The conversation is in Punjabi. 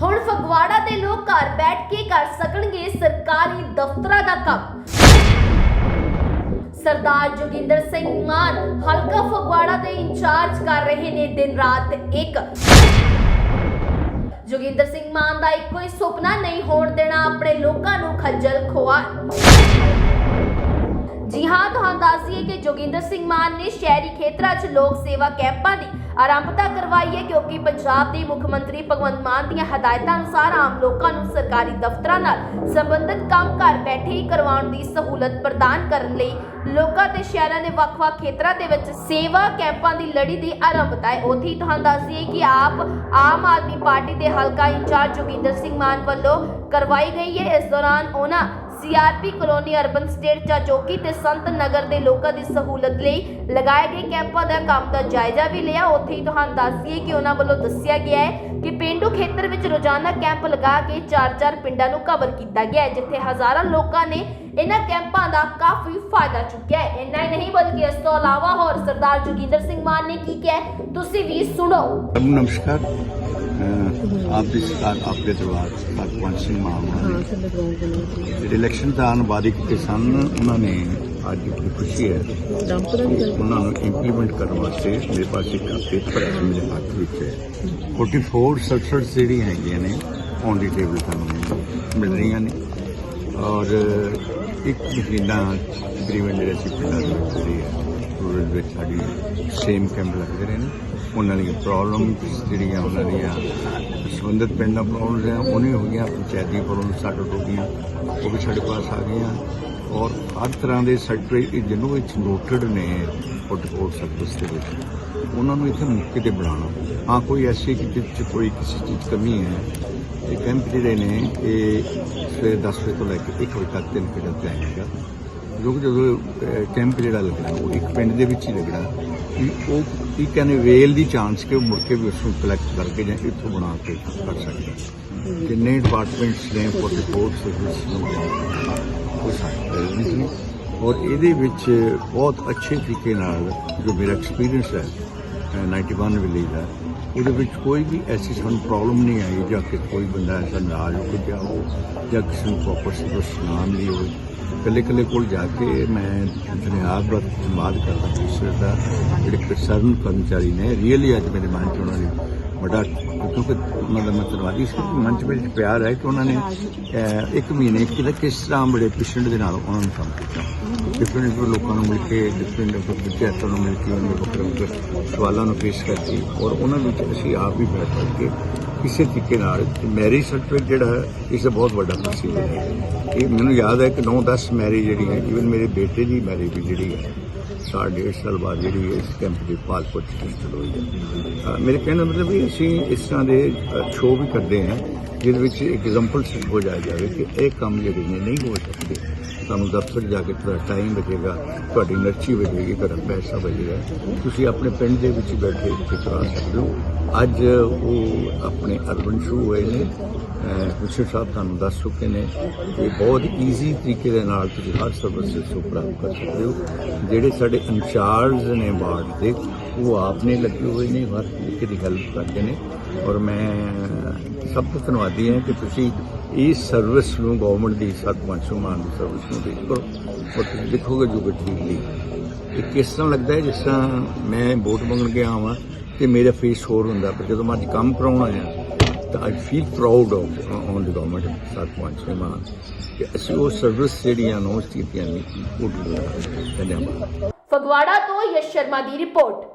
ਹੁਣ ਫਗਵਾੜਾ ਦੇ ਲੋਕ ਘਰ ਬੈਠ ਕੇ ਕਰ ਸਕਣਗੇ ਸਰਕਾਰੀ ਦਫ਼ਤਰਾਂ ਦਾ ਕੰਮ। ਸਰਦਾਰ ਜੋਗਿੰਦਰ ਸਿੰਘ ਮਾਨ ਹਲਕਾ ਫਗਵਾੜਾ ਦੇ ਇੰਚਾਰਜ ਕਰ ਰਹੇ ਨੇ ਦਿਨ ਰਾਤ ਇੱਕ। ਜੋਗਿੰਦਰ ਸਿੰਘ ਮਾਨ ਦਾ ਇੱਕੋ ਹੀ ਸੁਪਨਾ, ਨਹੀਂ ਹੋਣ ਦੇਣਾ ਆਪਣੇ ਲੋਕਾਂ ਨੂੰ ਖੱਜਲ ਖੁਆਰ। ਜੀ ਹਾਂ, ਤੁਹਾਨੂੰ ਦੱਸ ਦਈਏ ਕਿ ਜੋਗਿੰਦਰ ਸਿੰਘ ਮਾਨ ਨੇ ਸ਼ਹਿਰੀ ਖੇਤਰਾਂ 'ਚ ਲੋਕ ਸੇਵਾ ਕੈਂਪਾਂ ਦੀ ਆਰੰਭਤਾ ਕਰਵਾਈ ਹੈ ਕਿਉਂਕਿ ਪੰਜਾਬ ਦੇ ਮੁੱਖ ਮੰਤਰੀ ਭਗਵੰਤ ਮਾਨ ਦੀਆਂ ਹਦਾਇਤਾਂ ਅਨੁਸਾਰ ਆਮ ਲੋਕਾਂ ਨੂੰ ਸਰਕਾਰੀ ਦਫ਼ਤਰਾਂ ਨਾਲ ਸੰਬੰਧਿਤ ਕੰਮ ਘਰ ਬੈਠੇ ਹੀ ਕਰਵਾਉਣ ਦੀ ਸਹੂਲਤ ਪ੍ਰਦਾਨ ਕਰਨ ਲਈ ਲੋਕਾਂ ਤੇ ਸ਼ਹਿਰਾਂ ਦੇ ਵੱਖ-ਵੱਖ ਖੇਤਰਾਂ ਦੇ ਵਿੱਚ ਸੇਵਾ ਕੈਂਪਾਂ ਦੀ ਲੜੀ ਦੀ ਆਰੰਭਤਾ ਹੈ। ਉੱਥੇ ਹੀ ਤੁਹਾਨੂੰ ਦੱਸ ਦਈਏ ਕਿ ਆਪ, ਆਮ ਆਦਮੀ ਪਾਰਟੀ ਦੇ ਹਲਕਾ ਇੰਚਾਰਜ ਜੋਗਿੰਦਰ ਸਿੰਘ ਮਾਨ ਵੱਲੋਂ ਕਰਵਾਈ ਗਈ ਹੈ। ਇਸ ਦੌਰਾਨ ਉਹਨਾਂ CRP colony urban state Chachoki ਤੇ ਸੰਤ ਨਗਰ ਦੇ ਲੋਕਾਂ ਦੀ ਸਹੂਲਤ ਲਈ ਲਗਾਏ ਗਏ ਕੈਂਪਾਂ ਦਾ ਕੰਮ ਦਾ ਜਾਇਜ਼ਾ ਵੀ ਲਿਆ। ਉੱਥੇ ਹੀ ਤੁਹਾਨੂੰ ਦੱਸ ਦਈਏ ਕਿ ਉਹਨਾਂ ਵੱਲੋਂ ਦੱਸਿਆ ਗਿਆ ਹੈ ਕਿ ਪਿੰਡੂ ਖੇਤਰ ਵਿੱਚ ਰੋਜ਼ਾਨਾ ਕੈਂਪ ਲਗਾ ਕੇ 4-4 ਪਿੰਡਾਂ ਨੂੰ ਕਵਰ ਕੀਤਾ ਗਿਆ ਹੈ, ਜਿੱਥੇ ਹਜ਼ਾਰਾਂ ਲੋਕਾਂ ਨੇ ਇਹਨਾਂ ਕੈਂਪਾਂ ਦਾ ਕਾਫੀ ਫਾਇਦਾ ਚੁੱਕਿਆ ਹੈ। ਇੰਨਾ ਹੀ ਨਹੀਂ, ਬਲਕਿ ਇਸ ਤੋਂ ਇਲਾਵਾ ਹੋਰ ਸਰਦਾਰ ਜੋਗਿੰਦਰ ਸਿੰਘ ਮਾਨ ਨੇ ਕੀ ਕਿਹਾ ਤੁਸੀਂ ਵੀ ਸੁਣੋ। ਨਮਸਕਾਰ। ਆਪਦੀ ਸਰਕਾਰ ਆਪਕੇ ਦਰਬਾਰ ਭਗਵੰਤ ਸਿੰਘ ਮਾਨ ਜਿਹੜੇ ਇਲੈਕਸ਼ਨ ਦਾ ਅਨੁਵਾਦੀ ਕੀਤੇ ਸਨ, ਉਹਨਾਂ ਨੇ ਅੱਜ ਦੀ ਖੁਸ਼ੀ ਹੈ ਕਿ ਉਹਨਾਂ ਨੂੰ ਇੰਪਲੀਮੈਂਟ ਕਰਨ ਵਾਸਤੇ ਮੇਰੇ ਪਾਸ ਇੱਕ ਪੇਪਰ ਹੈ ਮੇਰੇ ਹੱਥ ਵਿੱਚ। ਹੈ 44 ਸਬਸਿਡਸ ਜਿਹੜੀਆਂ ਹੈਗੀਆਂ ਨੇ ਔਨ ਦੀ ਟੇਬਲ ਤੁਹਾਨੂੰ ਮਿਲ ਰਹੀਆਂ ਨੇ। ਔਰ ਇੱਕ ਮਹੀਨਾ ਤਕਰੀਬਨ ਜਿਹੜੇ ਸੀ ਪਿੰਡਾਂ ਦੇ ਵਿੱਚ ਜਿਹੜੀ ਹੈ, ਰੂਰਲ ਵਿੱਚ ਸਾਡੀ ਸੇਮ ਕੈਂਪ ਲੱਗਦੇ ਰਹੇ ਨੇ। ਉਹਨਾਂ ਦੀਆਂ ਪ੍ਰੋਬਲਮਸ ਜਿਹੜੀਆਂ ਉਹਨਾਂ ਦੀਆਂ ਸੰਬੰਧਿਤ ਪਿੰਡਾਂ ਪ੍ਰੋਬਲਮਸ ਹੈ ਉਹਨੇ ਹੋ ਗਈਆਂ ਪੰਚਾਇਤੀ ਪ੍ਰੋਬਲਮ ਸਾਡੇ ਹੋ ਗਈਆਂ ਉਹ ਵੀ ਸਾਡੇ ਪਾਸ ਆ ਗਈਆਂ ਔਰ ਹਰ ਤਰ੍ਹਾਂ ਦੇ ਸਰਟੀਫਿਕੇਟ ਜਿਹਨੂੰ ਵਿੱਚ ਨੋਟਡ ਨੇ ਫੋਟੋਕੋਡ ਸਰਵਿਸ ਦੇ ਵਿੱਚ ਉਹਨਾਂ ਨੂੰ ਇੱਥੇ ਮੌਕੇ ਤੇ ਬਣਾਉਣਾ ਹਾਂ ਕੋਈ ਐਸੀ ਕਿ ਜਿਸ ਕੋਈ ਕਿਸੇ ਚੀਜ਼ ਕਮੀ ਹੈ ਇਹ ਕੈਂਪ ਜਿਹੜੇ ਨੇ ਇਹ ਸਵੇਰੇ 10 ਵਜੇ ਤੋਂ ਲੈ ਕੇ 1 ਵਜੇ ਤੱਕ ਤਿੰਨ ਘੰਟੇ ਜਾਏਗਾ ਲੋਕ ਜਦੋਂ ਕੈਂਪ ਜਿਹੜਾ ਲੱਗਣਾ, ਉਹ ਇੱਕ ਪਿੰਡ ਦੇ ਵਿੱਚ ਹੀ ਲੱਗਣਾ ਕਿ ਉਹ ਕੀ ਕਹਿੰਦੇ ਵੇਲ ਦੀ ਚਾਂਸ ਕਿ ਉਹ ਮੁੜ ਕੇ ਵੀ ਉਸ ਨੂੰ ਕਲੈਕਟ ਕਰਕੇ ਜਾਂ ਇੱਥੋਂ ਬਣਾ ਕੇ ਕਰ ਸਕਦੇ ਕਿੰਨੇ ਡਿਪਾਰਟਮੈਂਟਸ ਨੇ ਫੋਰ ਰਿਪੋਰਟ ਸਰਵਿਸ ਨੂੰ ਉਹ ਸਾਰੇ ਔਰ ਇਹਦੇ ਵਿੱਚ ਬਹੁਤ ਅੱਛੇ ਤਰੀਕੇ ਨਾਲ ਜੋ ਮੇਰਾ ਐਕਸਪੀਰੀਅੰਸ ਹੈ, ਅਹ 91 ਵਿਲੇਜ ਦਾ ਉਹਦੇ ਵਿੱਚ ਕੋਈ ਵੀ ਐਸੀ ਸਾਨੂੰ ਪ੍ਰੋਬਲਮ ਨਹੀਂ ਆਈ ਜਾਂ ਕਿ ਕੋਈ ਬੰਦਾ ਐਸਾ ਨਾਰਾਜ਼ ਹੋ ਗਿਆ ਹੋ ਜਾਂ ਕਿਸੇ ਨੂੰ ਪ੍ਰੋਪਰ ਸਰਵਿਸ ਨਾ ਮਿਲੀ ਹੋਵੇ। ਇਕੱਲੇ ਇਕੱਲੇ ਕੋਲ ਜਾ ਕੇ ਮੈਂ ਧੰਨਵਾਦ ਦਾ ਧੰਨਵਾਦ ਕਰਦਾ ਦੂਸਰੇ ਦਾ ਜਿਹੜੇ ਕੰਸਰਨ ਕਰਮਚਾਰੀ ਨੇ ਰੀਅਲੀ ਅੱਜ ਮੇਰੇ ਮਨ ਚ ਉਹਨਾਂ ਨੇ ਬੜਾ ਕਿਉਂਕਿ ਮਤਲਬ ਮੈਂ ਧੰਨਵਾਦੀ ਸੀ ਕਿ ਮਨ ਚ ਪਿਆਰ ਹੈ ਕਿ ਉਹਨਾਂ ਨੇ ਇੱਕ ਮਹੀਨੇ ਕਿਹਦਾ ਕਿਸ ਤਰ੍ਹਾਂ ਬੜੇ ਪੇਸ਼ੈਂਟ ਦੇ ਨਾਲ ਉਹਨਾਂ ਨੂੰ ਕੰਮ ਕੀਤਾ। ਡਿਫਰੈਂਟ ਲੋਕਾਂ ਨੂੰ ਮਿਲ ਕੇ ਡਿਫਰੈਂਟ ਵਿਦਿਆਰਥੀਆਂ ਨੂੰ ਮਿਲ ਕੇ, ਉਹਨਾਂ ਦੇ ਵੱਖਰੇ ਵੱਖਰੇ ਸਵਾਲਾਂ ਨੂੰ ਪੇਸ਼ ਕਰਤੀ ਔਰ ਉਹਨਾਂ ਵਿੱਚ ਅਸੀਂ ਆਪ ਵੀ ਬੈਠ ਕਰਕੇ ਕਿਸੇ ਤਰੀਕੇ ਨਾਲ ਮੈਰਿਜ ਸਰਟੀਫਿਕੇਟ ਜਿਹੜਾ ਹੈ ਇਸ ਦਾ ਬਹੁਤ ਵੱਡਾ ਪ੍ਰੋਸੀਜਰ ਹੈ। ਇਹ ਮੈਨੂੰ ਯਾਦ ਹੈ ਕਿ 9-10 ਮੈਰਿਜ ਜਿਹੜੀ ਹੈ ਇਵਨ ਮੇਰੇ ਬੇਟੇ ਦੀ ਮੈਰਿਜ ਵੀ ਜਿਹੜੀ ਹੈ ਸਾਲ ਡੇਢ ਸਾਲ ਬਾਅਦ ਜਿਹੜੀ ਹੈ ਇਸ ਕੈਂਪ ਦੇ ਪਾਸਪੋਰਟ ਰਜਿਸਟਰ ਹੋਈ ਹੈ। ਮੇਰੇ ਕਹਿਣ ਦਾ ਮਤਲਬ ਵੀ ਅਸੀਂ ਇਸ ਤਰ੍ਹਾਂ ਦੇ ਸ਼ੋਅ ਵੀ ਕਰਦੇ ਹਾਂ ਜਿਹਦੇ ਵਿੱਚ ਐਗਜ਼ਾਮਪਲ ਸਿੱਧ ਹੋ ਜਾਇਆ ਜਾਵੇ ਕਿ ਇਹ ਕੰਮ ਜਿਹੜੇ ਨੇ ਨਹੀਂ ਹੋ ਸਕਦੇ। ਤੁਹਾਨੂੰ ਦਫ਼ਤਰ ਜਾ ਕੇ ਤੁਹਾਡਾ ਟਾਈਮ ਬਚੇਗਾ ਤੁਹਾਡੀ ਐਨਰਜੀ ਬਚੇਗੀ ਤੁਹਾਡਾ ਪੈਸਾ ਬਚੇਗਾ ਤੁਸੀਂ ਆਪਣੇ ਪਿੰਡ ਦੇ ਵਿੱਚ ਬੈਠੇ ਇੱਥੇ ਕਰਾ ਸਕਦੇ ਹੋ। ਅੱਜ ਉਹ ਆਪਣੇ ਅਰਬਨ ਸ਼ੁਰੂ ਹੋਏ ਨੇ। ਕੁਸ਼ਰ ਸਾਹਿਬ ਤੁਹਾਨੂੰ ਦੱਸ ਚੁੱਕੇ ਨੇ ਕਿ ਬਹੁਤ ਈਜ਼ੀ ਤਰੀਕੇ ਦੇ ਨਾਲ ਤੁਸੀਂ ਹਰ ਸਰਵਿਸ ਨੂੰ ਪ੍ਰਾਪਤ ਕਰ ਸਕਦੇ ਹੋ। ਜਿਹੜੇ ਸਾਡੇ ਇੰਚਾਰਜ ਨੇ ਵਾਰਡ ਦੇ, ਉਹ ਆਪ ਨੇ ਲੱਗੇ ਹੋਏ ਨੇ, ਹਰ ਤਰੀਕੇ ਦੀ ਹੈਲਪ ਕਰਦੇ ਨੇ। ਔਰ ਮੈਂ ਸਭ ਤੋਂ ਧੰਨਵਾਦੀ ਹਾਂ ਕਿ ਤੁਸੀਂ ਇਸ ਸਰਵਿਸ ਨੂੰ ਗਵਰਨਮੈਂਟ ਦੀ ਸਤਪੰਚ ਮਾਨ ਦੀ ਸਰਵਿਸ ਨੂੰ ਦੇਖੋ ਔਰ ਤੁਸੀਂ ਦੇਖੋਗੇ ਜੋ ਠੀਕ ਲਈ ਇਹ ਕਿਸ ਤਰ੍ਹਾਂ ਲੱਗਦਾ ਹੈ? ਜਿਸ ਤਰ੍ਹਾਂ ਮੈਂ ਵੋਟ ਮੰਗਣ ਗਿਆ ਹਾਂ ਤੇ ਮੇਰਾ ਫੇਸ ਹੋਰ ਹੁੰਦਾ ਪਰ ਜਦੋਂ ਮੈਂ ਅੱਜ ਕੰਮ ਕਰਾਉਣ ਆਇਆ, ਤਾਂ I feel proud of on the government ਸਤਪੰਚ ਮਾਨ ਕਿ ਅਸੀਂ ਉਹ ਸਰਵਿਸ ਜਿਹੜੀਆਂ ਨੋਟ ਕੀਤੀਆਂ ਨੇ ਉਹ ਧੰਨਵਾਦ। ਫਗਵਾੜਾ ਤੋਂ ਯਸ਼ ਸ਼ਰਮਾ ਦੀ ਰਿਪੋਰਟ